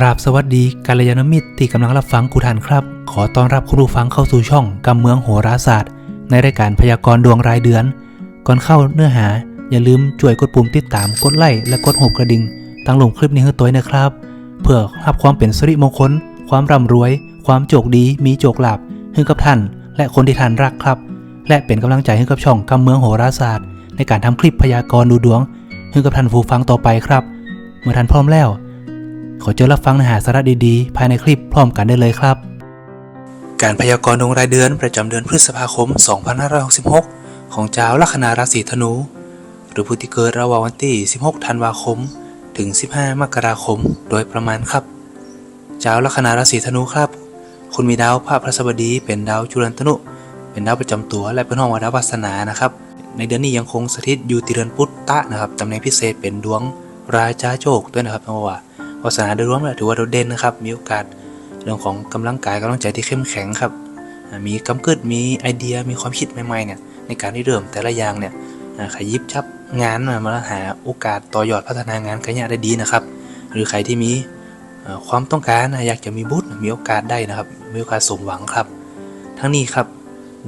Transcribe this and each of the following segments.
กราบสวัสดีกัลยาณมิตรที่กำลังรับฟังกูทานครับ ขอต้อนรับคุณผู้ฟังเข้าสู่ช่องกำเมืองโหราศาสตร์ ในรายการพยากรณ์ดวงรายเดือน ก่อนเข้าเนื้อหา อย่าลืมช่วยกดปุ่มติดตามกดไลค์และกดหัวกระดิ่งตั้งลงคลิปนี้ให้ตัวนะครับ เพื่อรับความเป็นสิริมงคล ความร่ำรวย ความโชคดีมีโชคลาภให้กับท่าน และคนที่ท่านรักครับ และเป็นกำลังใจให้กับช่องกำเมืองโหราศาสตร์ ในการทำคลิปพยากรณ์ดูดวงให้กับท่านผู้ฟังต่อไปครับ เมื่อท่านพร้อมแล้ว ขอเจอรับฟังเนื้อหาสาระดีๆ ภายในคลิปพร้อมกันได้เลยครับ การพยากรณ์ดวงรายเดือนประจำเดือนพฤษภาคม 2566 ของเจ้าลัคนาราศีธนู หรือผู้ที่เกิดระหว่างวันที่ 16 ธันวาคม ถึง 15 มกราคม โดยประมาณครับเจ้าลัคนาราศีธนูครับ คุณมีดาวพระพฤหัสบดี เป็นดาวจุลันตนุ เป็นดาวประจำตัวและเป็นห้องวาดาวาสนานะครับในเดือนนี้ยังคงสถิตอยู่ที่เดือนพุทธะนะครับตำแหน่งพิเศษเป็นดวงราชาโชคด้วยนะครับเพราะว่า วาสนาโดยรวมแล้วถือว่าโดดเด่นนะครับ มีโอกาสเรื่องของกำลังกายกำลังใจที่เข้มแข็งครับ มีกำกึดมีไอเดียมีความคิดใหม่ๆเนี่ยในการที่เริ่มแต่ละอย่างเนี่ยอ่าใครหยิบชับงานมามาหาโอกาสต่อยอดพัฒนางานกันได้ดีนะครับ หรือใครที่มีความต้องการนะอยากจะมีบุตรมีโอกาสได้นะครับ มีโอกาสสมหวังครับ ทั้งนี้ครับ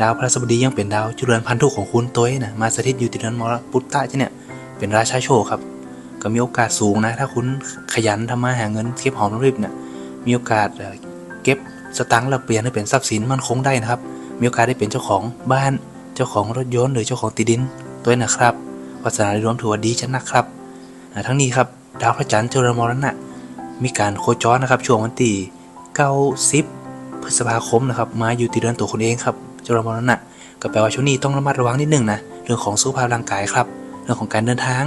ดาวพระราชบดียังเป็นดาวจุลเรือนพันธุของคุณตัวเองนะมาสถิตอยู่ที่เดือนมรปุตตะเนี่ยเป็นราชาโชคครับ ก็มีโอกาสสูงนะ ถ้าคุณขยันทำมาหาเงินเก็บหอมรอมริบเนี่ยมีโอกาสเก็บสตังค์แล้วเปลี่ยนให้เป็นทรัพย์สินมั่นคงได้นะครับ มีโอกาสได้เป็นเจ้าของบ้านเจ้าของรถยนต์หรือเจ้าของที่ดินตัวนะครับวาสนาโดยรวมถือว่าดีชนะครับทั้งนี้ครับดาวพระจันทร์เจริญมรณะมีการโคจรนะครับช่วงวันที่90พฤษภาคมนะครับมาอยู่ที่เดือนตัวคุณเองครับเจริญมรณะก็แปลว่าช่วงนี้ต้องระมัดระวังนิดนึงนะเรื่องของสุขภาพร่างกายครับ เรื่องของการเดินทาง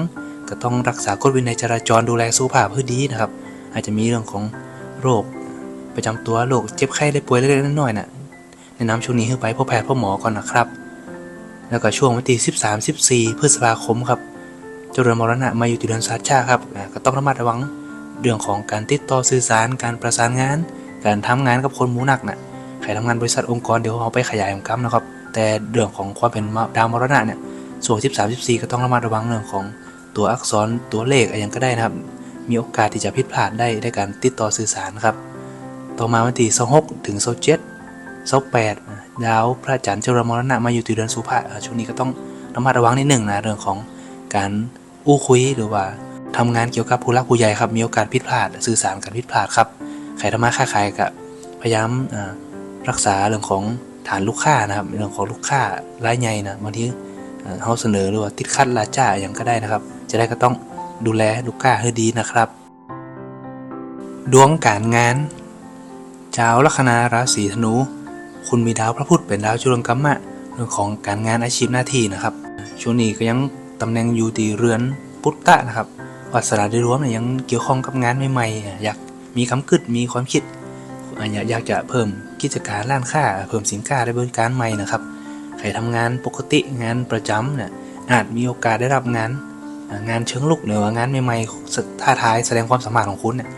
ก็ต้องรักษากฎวินัยจราจรดูแลสุขภาพเพื่อดีนะครับ อาจจะมีเรื่องของโรคประจำตัวโรคเจ็บไข้ได้ป่วยเล็กๆน้อยๆน่ะแนะนำช่วงนี้ให้ไปพบแพทย์พบหมอก่อนนะครับ แล้วก็ช่วงวันที่ 13 14 พฤษภาคมครับเจริญมรณะมาอยู่ที่เดือนสัตว์ชาครับก็ต้องระมัดระวังเรื่องของการติดต่อสื่อสาร การประสานงาน การทำงานกับคนหมู่หนักน่ะใครทำงานบริษัทองค์กรเดี๋ยวเอาไปขยายของกรนะครับ แต่เรื่องของความเป็นดาวมรณะเนี่ยส่วน 13 14 ก็ต้องระมัดระวังเรื่องของ ตัวอักษรตัวเลขอะไรย่างก็ได้นะครับ มีโอกาสที่จะผิดพลาดได้ในการติดต่อสื่อสารครับ ต่อมาวันที่26ถึง27 28ดาวพระจันทร์เจริญมรณะมาอยู่ที่เดือนสุภาช่วงนี้ก็ต้องระมัดระวังนิดหนึ่งนะเรื่องของการอู้คุยหรือว่าทำงานเกี่ยวกับผู้รักผู้ใหญ่ครับมีโอกาสผิดพลาดสื่อสารกันผิดพลาดครับใครทำมาค้าขายก็พยายามรักษาเรื่องของฐานลูกค้านะครับเรื่องของลูกค้ารายใหญ่นะบางทีเอ่อเขาเสนอหรือว่าติดคัดลาจ้าอย่างก็ได้นะครับ จะได้ก็ต้องดูแลลูกค้าให้ดีนะครับ ดวงการงานชาวลัคนาราศีธนู คุณมีดาวพระพุธเป็นดาวจุลกัมมะเรื่องของการงานอาชีพหน้าที่นะครับ ช่วงนี้ก็ยังตำแหน่งอยู่ที่เรือนปุตตะนะครับวัสนาโดยรวมเนี่ยยังเกี่ยวข้องกับงานใหม่ๆอยากมีคำกึดมีความคิดอยากอยากจะเพิ่มกิจการร้านค้าเพิ่มสินค้าและบริการใหม่นะครับใครทำงานปกติงานประจำเนี่ยอาจมีโอกาสได้รับงาน งานเชิงลุกหรือว่างานใหม่ๆท้าทายแสดงความสามารถของคุณเนี่ย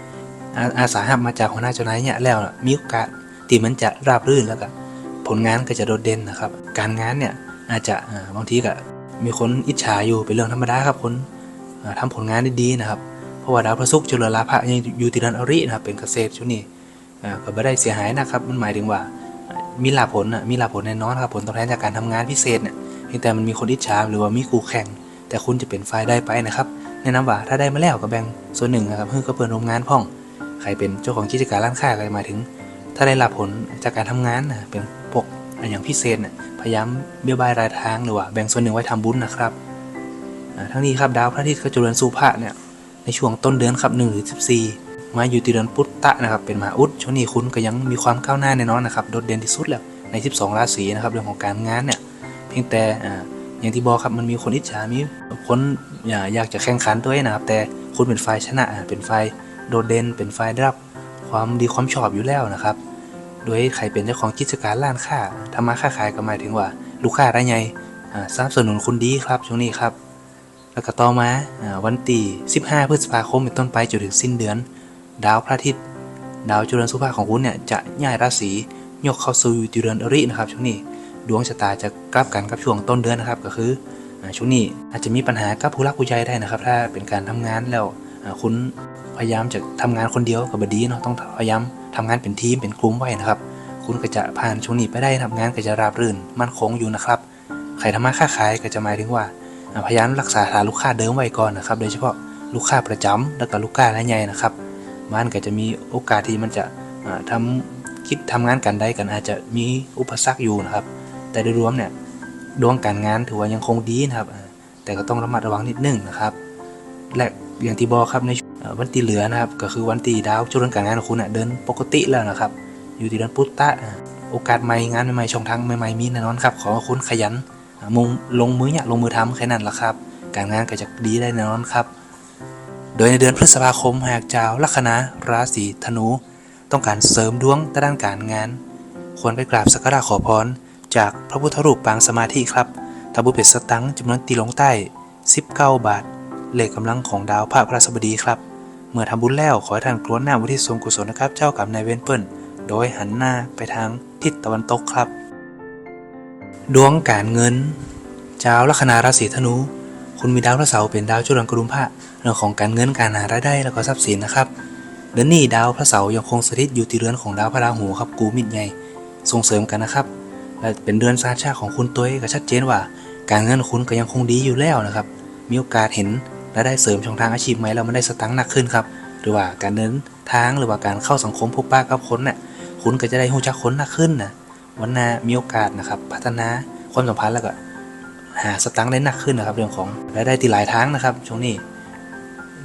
อาสาหะมาจากหัวหน้าเจ้านายเนี่ยแล้วมีโอกาสที่มันจะราบรื่นแล้วก็ผลงานก็จะโดดเด่นนะครับ การงานเนี่ยอาจจะบางทีก็มีคนอิจฉาอยู่เป็นเรื่องธรรมดาครับคนอ่าทำผลงานได้ดีนะครับ เพราะว่าดาวพระศุกร์จุลลาภะยังอยู่ที่เดือนอรินะครับเป็นเกษตรช่วงนี้ก็ไม่ได้เสียหายนะครับมันหมายถึงว่ามีลาภผลมีลาภผลแน่นอนครับผลตอบแทนจากการทำงานพิเศษเนี่ยแต่มันมีคนอิจฉาหรือว่ามีคู่แข่ง แต่คุณจะเป็นฝ่ายได้ไปนะครับแนะนำว่าถ้าได้มาแล้วก็แบ่งส่วนหนึ่งนะครับเพื่อก็เปิดโรงงานพ่อง ใครเป็นเจ้าของกิจการร้านค้าก็หมาถึง ถ้าได้รับผลจากการทำงานนะเป็นพวกอย่างพิเศษพยายามเบี้ยบายรายทางหรือว่าแบ่งส่วนหนึ่งไว้ทำบุญนะครับทั้งนี้ครับดาวพระอาทิตย์ก็จุลนสุภะเนี่ยในช่วงต้นเดือนครับ1หรือ14มาอยู่ที่เดือนปุตตะนะครับเป็นมหาอุดช่วงนี้คุณก็ยังมีความก้าวหน้าแน่นอนนะครับโดดเด่นที่สุดแล้วใน 12 ราศีนะครับเรื่องของการงานเนี่ยเพียงแต่อ่า อย่างที่บอกครับมันมีคนอิจฉามีคนอยากจะแข่งขันตัวเองนะครับ แต่คุณเป็นฝ่ายชนะเป็นฝ่ายโดดเด่นเป็นฝ่ายได้รับความดีความชอบอยู่แล้วนะครับ โดยใครเป็นเจ้าของกิจการร้านค้าทำมาค้าขายก็หมายถึงว่า ลูกค้ารายใหญ่อ่าสนับสนุนคุณดีครับช่วงนี้ครับ แล้วก็ต่อมาวันที่15 พฤษภาคมเป็นต้นไปจนถึงสิ้นเดือน ดาวพระอาทิตย์ดาวจุลสุภาของคุณเนี่ยจะย้ายราศียกเข้าสู่อยู่ที่เรนอรินะครับช่วงนี้ ดวงชะตาจะกลับกันกับช่วงต้นเดือนนะครับ ก็คือช่วงนี้อาจจะมีปัญหากับผู้รักผู้ใหญ่ได้นะครับ ถ้าเป็นการทำงานแล้วคุณพยายามจะทำงานคนเดียวกับบดีเนาะต้องพยายามทำงานเป็นทีมเป็นกลุ่มไว้นะครับ คุณก็จะผ่านช่วงนี้ไปได้ทำงานก็จะราบรื่น มั่นคงอยู่นะครับใครทำมาค้าขายก็จะหมายถึงว่าพยายามรักษาฐานลูกค้าเดิมไว้ก่อนนะครับ โดยเฉพาะลูกค้าประจำแล้วก็ลูกค้ารายใหญ่นะครับ มันก็จะมีโอกาสที่มันจะอ่าคิดทำงานกันได้กันอาจจะมีอุปสรรคอยู่นะครับ แต่โดยรวมเนี่ยดวงการงานถือว่ายังคงดีนะครับ แต่ก็ต้องระมัดระวังนิดนึงนะครับ และอย่างที่บอกครับในวันที่เหลือนะครับ ก็คือวันที่ดาวช่วงการงานของคุณน่ะเดินปกติแล้วนะครับ อยู่ที่เดือนพุธตะโอกาสใหม่งานใหม่ๆช่องทางใหม่ๆมีแน่นอนครับ ขอคุณขยันมุงลงมือเนี่ยลงมือทำแค่นั้นละครับ การงานก็จะดีได้แน่นอนครับ โดยในเดือนพฤษภาคมหากเจ้าลัคนาราศีธนู ต้องการเสริมดวงด้านการงาน ควรไปกราบสักการะขอพร จากพระพุทธรูปปางสมาธิครับทำบุเป็ดสตังจำนวนตีลงใต้ 19 บาท เลขกำลังของดาวพระพระสบดีครับ เมื่อทำบุญแล้วขอให้ท่านกรวหน้าวุทิศส่วนกุศลนะครับ เจ้ากรรมนายเวรเปิลโดยหันหน้าไปทางทิศตะวันตกครับ ดวงการเงินเจ้าลัคนาราศีธนู คุณมีดาวพระเสาร์เป็นดาวจุลกรุมพระเรื่องของการเงินการหารายได้แล้วก็ทรัพย์สินนะครับเดือนนี้ดาวพระเสาร์ยังคงสถิตอยู่ที่เรือนของดาวพระราหูครับกูมิดใหญ่ส่งเสริมกันนะครับ และเป็นเดือนสาชาของคุณตัวเองก็ชัดเจนว่า การเงินคุณก็ยังคงดีอยู่แล้วนะครับ มีโอกาสเห็นและได้เสริมช่องทางอาชีพใหม่แล้วมันได้สตังค์หนักขึ้นครับ หรือว่าการเดินทางหรือว่าการเข้าสังคมพบปะกับคนน่ะคุณก็จะได้หูจักคนหนักขึ้นนะวันหน้ามีโอกาสนะครับ พัฒนาความสัมพันธ์แล้วก็หาสตังค์ได้หนักขึ้นนะครับ เรื่องของรายได้ที่หลายทางนะครับ ช่วงนี้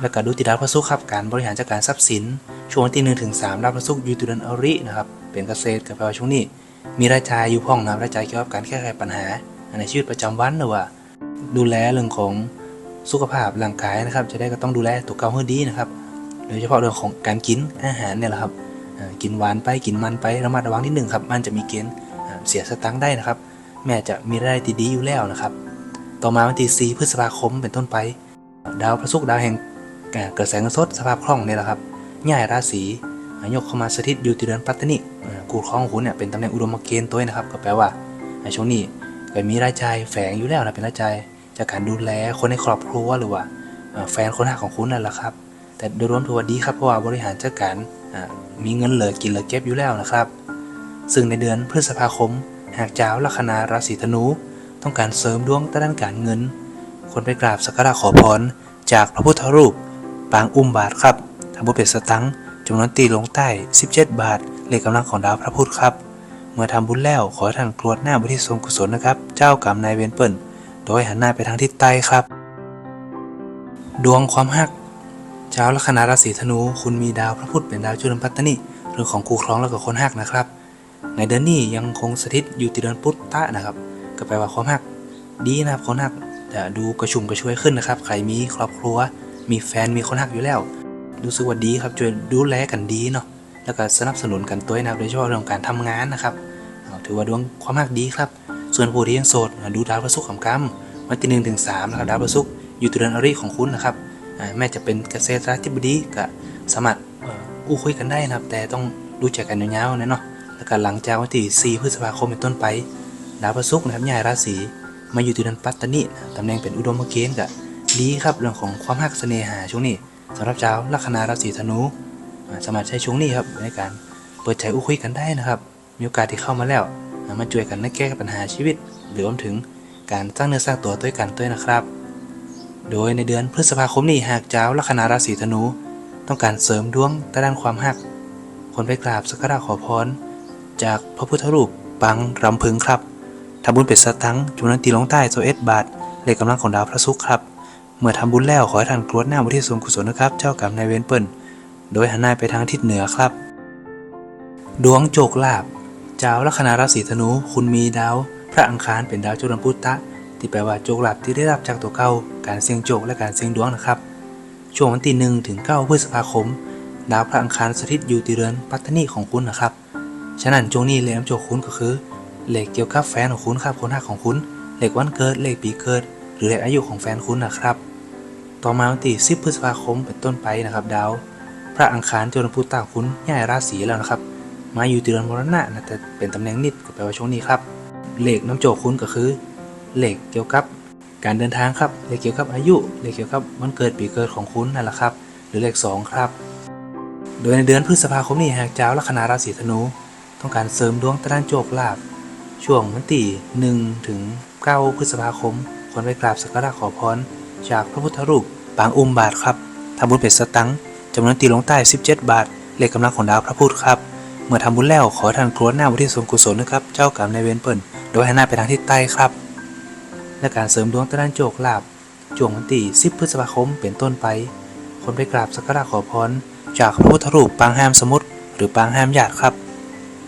แล้วก็ดูติดดาวพระศุกร์ครับการบริหารจัดการทรัพย์สิน ช่วงวันที่หนึ่งถึงสามดาวพระศุกร์อยู่ตุเดนอรินะครับเป็นเกษตรกับแปลว่าช่วงนี้ มีรายจ่ายอยู่พ่องนะครับรายจ่ายเกี่ยวกับการแก้ไขปัญหาในชีวิตประจำวันหรือว่า ดูแลเรื่องของสุขภาพร่างกายนะครับ จะได้ก็ต้องดูแลตัวเก่าให้ดีนะครับโดยเฉพาะเรื่องของการกินอาหารเนี่ยแหละครับกินหวานไปกินมันไประมัดระวังนิดหนึ่งครับมันจะมีเกณฑ์เสียสตังค์ได้นะครับ แม่จะมีรายได้ดีอยู่แล้วนะครับ ต่อมาวันที่4พฤษภาคมเป็นต้นไป ดาวพระศุกร์ดาวแห่งกระแสเงินสดสภาพคล่องเนี่ยแหละครับย้ายราศี ยกเข้ามาสถิตอยู่ที่เดือนปัตตนิกูครองของคุณเนี่ยเป็นตำแหน่งอุดมเกณฑ์ตัวเองนะครับ ก็แปลว่าช่วงนี้ก็มีรายจ่ายแฝงอยู่แล้วนะเป็นรายจ่ายจากการดูแลคนในครอบครัวหรือว่าแฟนคนหักของคุณนั่นแหละครับ แต่โดยรวมถือว่าดีครับเพราะว่าบริหารจัดการมีเงินเหลือกินเหลือเก็บอยู่แล้วนะครับ ซึ่งในเดือนพฤษภาคม หากเจ้าลัคนาราศีธนู ต้องการเสริมดวงด้านการเงินควรไปกราบสักการะขอพรจากพระพุทธรูป ปางอุ้มบาทครับทำบุญเป็นสตังค์ จำนวนตีลงใต้ 17 บาท เลขกำลังของดาวพระพุธครับ เมื่อทำบุญแล้วขอท่านกรวดหน้าบทิศทรงกุศลนะครับ เจ้ากรรมนายเวรเปิ่นโดยหันหน้าไปทางทิศใต้ครับ ดวงความฮักเจ้าลัคนาราศีธนู คุณมีดาวพระพุธเป็นดาวจุลปัตตนิเรื่องของคู่ครองแล้วก็คนฮักนะครับ ในเดือนนี้ยังคงสถิตอยู่ที่เดือนพุธตะนะครับ ก็แปลว่าความฮัก ดีนะครับคนหักจะดูกระชุ่มกระชวยขึ้นนะครับ ใครมีครอบครัว มีแฟนมีคนหักอยู่แล้ว รู้สึกว่าดีครับช่วยดูแลกันดีเนาะแล้วก็สนับสนุนกันตัวนะครับโดยเฉพาะเรื่องการทำงานนะครับถือว่าดวงความหักดีครับ ส่วนผู้ที่ยังโสดดูดาวพระศุกร์ของกรรมวันที่หนึ่งถึงสามนะครับดาวพระศุกร์อยู่ตัวเดือนอริของคุณนะครับแม้จะเป็นเกษตรธิบดีก็สามารถอู้คุยกันได้นะครับ แต่ต้องรู้จักกันยาวๆนะเนาะแล้วก็หลังจากวันที่4พฤษภาคมเป็นต้นไป ดาวพระศุกร์นะครับย้ายราศีมาอยู่ที่เดือนปัตตานิตำแหน่งเป็นอุดมเกณฑ์ก็ดีครับเรื่องของความหักเสน่หาช่วงนี้ สำหรับเจ้าลัคนาราศีธนูสามารถใช้ช่วงนี้ครับในการเปิดใจอุ้คุยกันได้นะครับ มีโอกาสที่เข้ามาแล้วอ่ามาช่วยกันในแก้ปัญหาชีวิต หรือรวมถึงการสร้างเนื้อสร้างตัวด้วยกันด้วยนะครับ โดยในเดือนพฤษภาคมนี้หากเจ้าลัคนาราศีธนู ต้องการเสริมดวงด้านความหักควรไปกราบสักการะขอพรจากพระพุทธรูปปังรำพึงครับทำบุญเป็ดสตังจำนวนตีลงใต้โซเอสบาทเลขกำลังของดาวพระศุกร์ครับ เมื่อทำบุญแล้วขอให้ท่านกรวดน้าบุทิศส่วนกุศลนะครับ เจ้ากรรมนายเวรเปิ่นโดยหันหน้าไปทางทิศเหนือครับ ดวงโจกลาบเจ้าลัคนาราศีธนู คุณมีดาว พระอังคารเป็นดาวจุลพุตตะ ที่แปลว่าโจกลาบที่ได้รับจากตัวเก่าการเสี่ยงโจกและการเสี่ยงดวงนะครับ ช่วงวันที่หนึ่งถึงเก้าพฤษภาคม ดาวพระอังคารสถิตอยู่ที่เรือนปัตตนีของคุณนะครับ ฉะนั้นช่วงนี้เลขโจกคุณก็คือเลขเกี่ยวกับแฟนของคุณครับคนหักของคุณเลขวันเกิดเลขปีเกิด หรือเลขอายุของแฟนคุณนะครับ ต่อมาวันที่ 10 พฤษภาคมเป็นต้นไปนะครับ ดาว พระอังคารจนพุตตาคุณย้ายราศีแล้วนะครับ มาอยู่ที่เรือนมรณะนะแต่เป็นตำแหน่งนิดก็แปลว่าช่วงนี้ครับเลขน้ำโจกคุณก็คือเลขเกี่ยวกับการเดินทางครับเลขเกี่ยวกับอายุเลขเกี่ยวกับวันเกิดปีเกิดของคุณนั่นแหละครับ หรือเลข 2 ครับ โดยในเดือนพฤษภาคมนี้หากเจ้าลัคนาราศีธนูต้องการเสริมดวงตะด้านโจกลาภช่วงวันที่1ถึง 9 พฤษภาคม ควรไปกราบสักการะขอพรจากพระพุทธรูปปางอุ้มบาทครับทำบุญเป็ดสตังค์จำนวนตีลงใต้ 17 บาท เลขกำลังของดาวพระพุธครับ เมื่อทำบุญแล้วขอท่านกรวดหน้าบุทิศส่วนกุศลนะครับ เจ้ากรรมนายเวรเปิ่นโดยให้หน้าไปทางทิศใต้ครับ และการเสริมดวงตะด้านโจกลาบช่วงวันที่10 พฤษภาคมเป็นต้นไป คนไปกราบสักการะขอพรจากพระพุทธรูปปางห้ามสมุทรหรือปางห้ามญาติครับ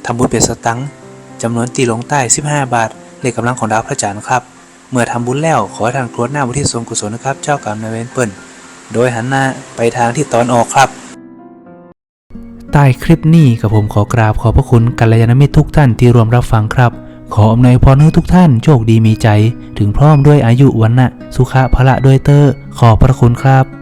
ทำบุญเป็ดสตังค์จำนวนตีลงใต้ 15 บาท เลขกำลังของดาวพระจันทร์ครับ เมื่อทำบุญแล้วขอทางกรวดหน้าบุทิศส่วนกุศลนะครับ เจ้ากรรมนายเวรเปิ่นโดยหันหน้าไปทางที่ตอนออกครับใต้คลิปนี้กับผมขอกราบขอบพระคุณกัลยาณมิตรทุกท่านที่รวมรับฟังครับ ขออำนวยพรให้ทุกท่านโชคดีมีใจ ถึงพร้อมด้วยอายุวันนะสุขะพละด้วยเตอร์ขอบพระคุณครับ